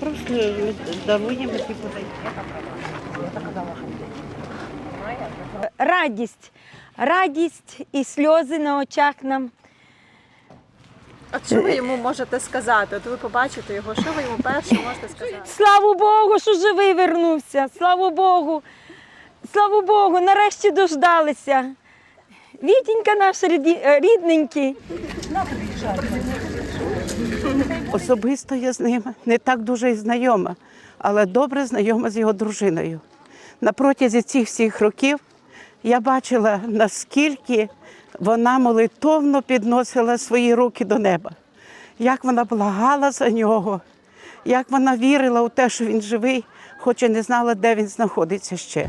Просто даруємо ті радість, радість і сльози на очах нам. От що ви йому можете сказати? От ви побачите його, що ви йому перше можете сказати? Слава Богу, що живий вернувся. Слава Богу. Слава Богу, нарешті дождалися. Вітінька наш е, рідненький. Особисто я з ним не так дуже і знайома, але добре знайома з його дружиною. На протязі цих всіх років я бачила, наскільки вона молитовно підносила свої руки до неба, як вона благала за нього, як вона вірила у те, що він живий, хоч і не знала, де він знаходиться ще.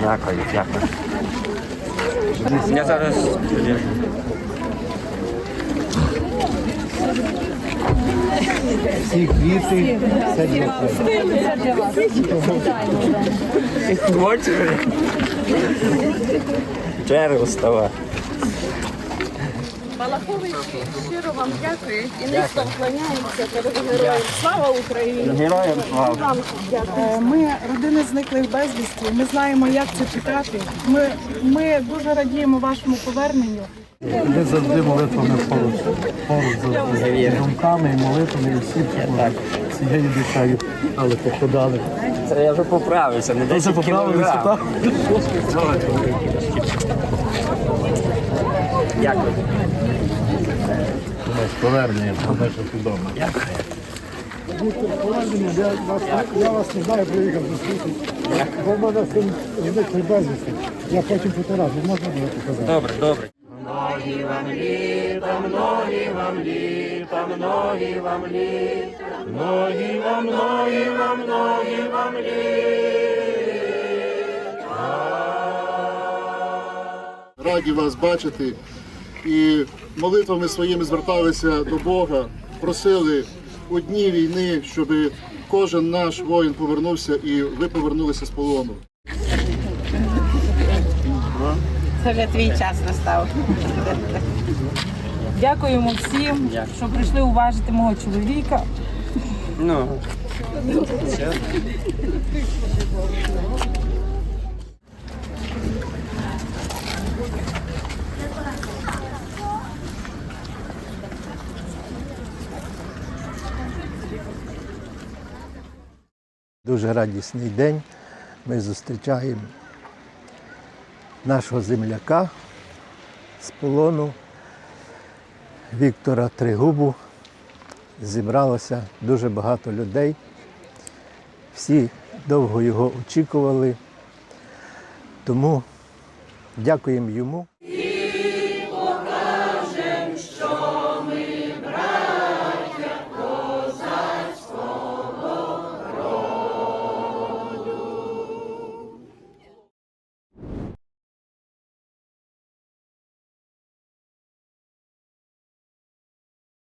Дякую, дякую. Я зараз. Всі квіти, все для Хочеш? Черги вставай. Малахович щиро вам дякую і низько вклоняємося перед героєм. Слава Україні! Героям слава. Е, Ми родини зниклих безвісті. Ми знаємо, як це чекати. Ми, ми дуже радіємо вашому поверненню. Ми завжди молитвами поруч, поруч з думками і молитвами, і всі цією душею. Але покладали. Це я вже поправився, не 10 поправилися, кілограм. так? Дякую. Повернення, це наше чудово. Повернення, я вас, я вас не знаю, приїхав зустріти. Бо в мене син зниклий безвісти. Я потім фотографію, можна було показати? Добре, добре. раді вас бачити і молитвами своїми зверталися до Бога, просили у дні війни, щоб кожен наш воїн повернувся і ви повернулися з полону. Це вже твій час настав. Дякуємо всім, що прийшли уважити мого чоловіка. Ну. Дуже радісний день. Ми зустрічаємо нашого земляка з полону Віктора Тригубу. Зібралося дуже багато людей. Всі довго його очікували. Тому дякуємо йому.